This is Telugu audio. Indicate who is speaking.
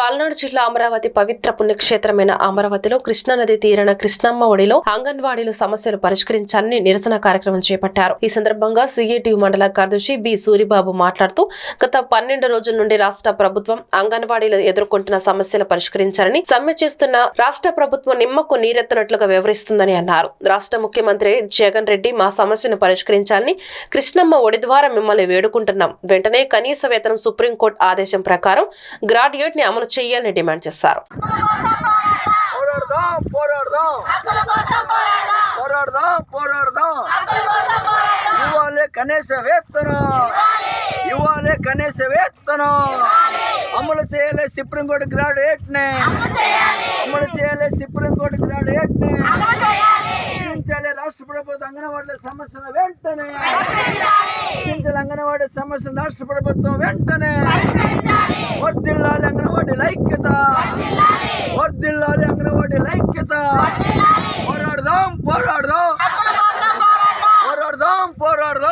Speaker 1: పల్నాడు జిల్లా అమరావతి పవిత్ర పుణ్యక్షేత్రమైన అమరావతిలో కృష్ణానది తీరన కృష్ణమ్మ ఒడిలో అంగన్వాడీలు సమస్యలు పరిష్కరించాలని నిరసన కార్యక్రమం చేపట్టారు. ఈ సందర్భంగా సిఐటి మండల కార్యదర్శి బి సూరిబాబు మాట్లాడుతూ గత పన్నెండు రోజుల నుండి రాష్ట్ర ప్రభుత్వం అంగన్వాడీలు ఎదుర్కొంటున్న సమస్యలు పరిష్కరించాలని సమ్మె చేస్తున్న రాష్ట్ర ప్రభుత్వం నిమ్మకు నీరెత్తినట్లుగా వివరిస్తుందని అన్నారు. రాష్ట్ర ముఖ్యమంత్రి జగన్ రెడ్డి మా సమస్యను పరిష్కరించాలని కృష్ణమ్మ ఒడి ద్వారా మిమ్మల్ని వేడుకుంటున్నాం. వెంటనే కనీస వేతనం సుప్రీంకోర్టు ఆదేశం ప్రకారం గ్రాడ్యుయేట్ని అమలు చేయాలని డిమాండ్ చేశారు
Speaker 2: పోరాడదాం పోరాడదాం. పోరాడదాం ఇవ్వాలి కనీస వేతనం. ఇవ్వాలి కనీస వేతనం. అమలు చేయాలి సుప్రీంకోర్టు గ్రాడ్యుయేట్ని అమలు చేయాలి సుప్రీంకోర్టు గ్రాడ్యుయేట్ని పరిష్కరించాలి రాష్ట్ర ప్రభుత్వం అంగన్వాడీల సమస్యను వెంటనే. పరిష్కరించాలి అంగన్వాడీ సమస్యను రాష్ట్ర ప్రభుత్వం వెంటనే. ఐక్యత. వర్దిల్లాలి అంగన్వాడీల ఐక్యత. పోరాడదాం పోరాడదాం. పోరాడదాం పోరాడదాం.